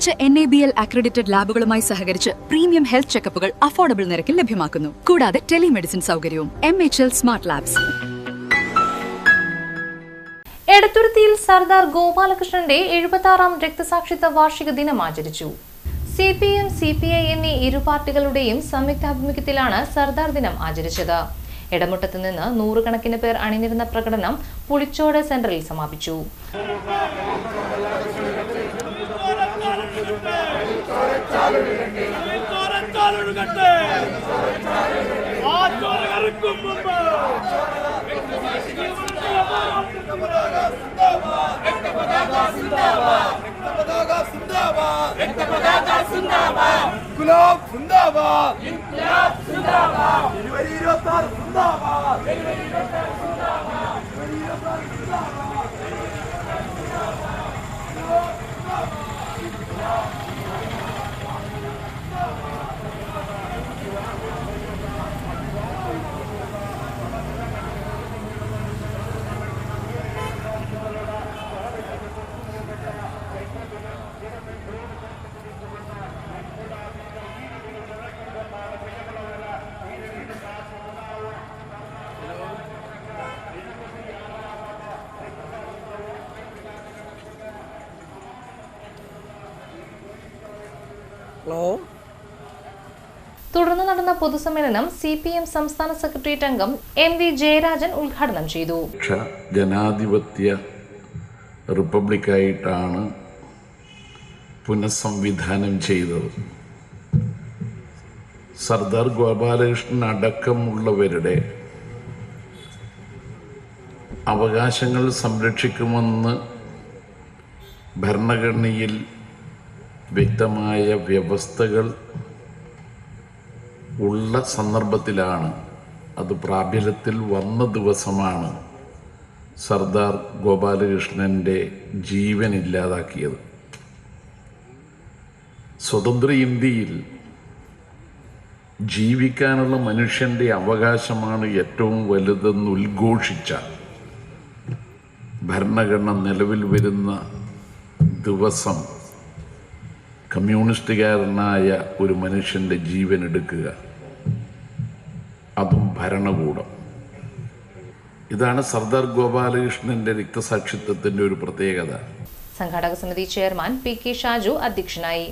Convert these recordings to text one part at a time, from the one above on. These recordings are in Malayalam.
മികച്ച N A B L accredited ലാബുകളുമായി സഹകരിച്ച് പ്രീമിയം ഹെൽത്ത് ചെക്കപ്പുകൾ അഫോർഡബിൾ നിരക്കിൽ ലഭ്യമാക്കുന്നു. കൂടാതെ ടെലിമെഡിസിൻ സൗകര്യവും M H L smart labs എടത്തുരുത്തിയിൽ Sardar ഗോപാലകൃഷ്ണന്റെ എഴുപത്തി ആറാം രക്തസാക്ഷിത്വ വാർഷിക ദിനം ആചരിച്ചു. C P M C P I എന്നീ ഇരു പാർട്ടികളുടെയും സംയുക്താഭിമുഖ്യത്തിലാണ് സർദാർ ദിനം ആചരിച്ചത്. ഇടമുട്ടത്ത് നിന്ന് നൂറുകണക്കിന് പേർ അണിനിരുന്ന പ്രകടനം പുളിച്ചോട് സെന്ററിൽ സമാപിച്ചു. ചോരച്ചാലൊഴുകട്ടെ ആ ചോര കറക്കും മുമ്പ്. ഗുലാബ് സിന്ദാബാദ്. ജനുവരി ഇരുപത്തി ആറ് സിന്ദാബാദ്. തുടർന്ന് നടന്ന പൊതുസമ്മേളനം സി പി എം സംസ്ഥാന സെക്രട്ടേറിയറ്റ് അംഗം എം വി ജയരാജൻ ഉദ്ഘാടനം ചെയ്തു. ജനാധിപത്യ റിപ്പബ്ലിക്കായിട്ടാണ് പുനഃസംവിധാനം ചെയ്തത്. സർദാർ ഗോപാലകൃഷ്ണൻ അടക്കമുള്ളവരുടെ അവകാശങ്ങൾ സംരക്ഷിക്കുമെന്ന് ഭരണഘടനയിൽ വ്യക്തമായ വ്യവസ്ഥകൾ ഉള്ള സന്ദർഭത്തിലാണ് അത് പ്രാബല്യത്തിൽ വന്ന ദിവസമാണ് സർദാർ ഗോപാലകൃഷ്ണന്റെ ജീവൻ ഇല്ലാതാക്കിയത്. സ്വതന്ത്ര ഇന്ത്യയിൽ ജീവിക്കാനുള്ള മനുഷ്യന്റെ അവകാശമാണ് ഏറ്റവും വലുതെന്ന് ഉദ്ഘോഷിച്ച ഭരണഘടന നിലവിൽ വരുന്ന ദിവസം കമ്മ്യൂണിസ്റ്റുകാരനായ ഒരു മനുഷ്യന്റെ ജീവൻ എടുക്കുക. അതും ഭരണകൂടം. ഇതാണ് സർദാർ ഗോപാലകൃഷ്ണന്റെ രക്തസാക്ഷിത്വത്തിന്റെ ഒരു പ്രത്യേകത. സംഘാടക സമിതി ചെയർമാൻ പി കെ ഷാജു അധ്യക്ഷനായി.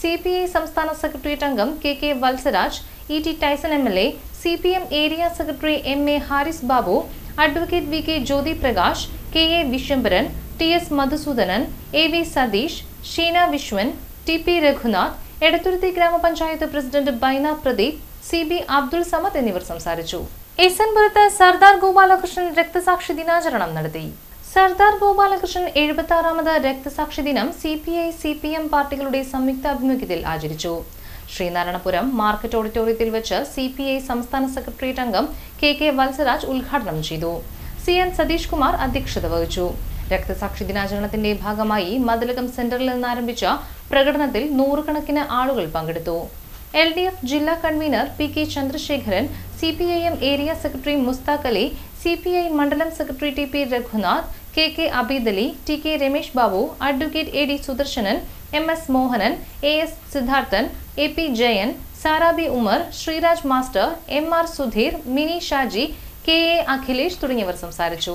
സി പി ഐ സംസ്ഥാന സെക്രട്ടേറിയറ്റ് അംഗം K K Valsaraj E T Tyson M L A C P M area secretary M A Haris Babu advocate V K Jyothi Prakash K A Viswambharan T S Madhusoodanan A V Satheesh Sheena Viswan T P Raghunath Edathuruthy ഗ്രാമപഞ്ചായത്ത് president Baina Pradeep C B Abdul Samad എന്നിവർ സംസാരിച്ചു. എസൻപുരത്ത് സർദാർ ഗോപാലകൃഷ്ണൻ രക്തസാക്ഷി ദിനാചരണം നടത്തി. സർദാർ ഗോപാലകൃഷ്ണൻ എഴുപത്തി ആറാമത് രക്തസാക്ഷി ദിനം C P I C P M പാർട്ടികളുടെ സംയുക്താഭിമുഖ്യത്തിൽ ആചരിച്ചു. ശ്രീനാരായണപുരം മാർക്കറ്റ് ഓഡിറ്റോറിയത്തിൽ വെച്ച് സി പി ഐ സംസ്ഥാന സെക്രട്ടേറിയറ്റ് അംഗം കെ കെ വത്സരാജ് ഉദ്ഘാടനം ചെയ്തു. സി എൻ സതീഷ് കുമാർ അധ്യക്ഷത വഹിച്ചു. രക്തസാക്ഷി ദിനാചരണത്തിന്റെ ഭാഗമായി മതിലകം സെന്ററിൽ നിന്ന് ആരംഭിച്ച പ്രകടനത്തിൽ നൂറുകണക്കിന് ആളുകൾ പങ്കെടുത്തു. എൽ ഡി എഫ് ജില്ലാ convener P K Chandrasekharan C P I M area secretary Musthaq Ali C P I മണ്ഡലം secretary T P Raghunath K K Abeed Ali T K Ramesh Babu advocate A D Sudarsanan M S Mohanan A S Sidharthan A P Jayan Sarabi Umar Sreeraj master M R Sudheer Mini Shaji K A Akhilesh തുടങ്ങിയവർ സംസാരിച്ചു.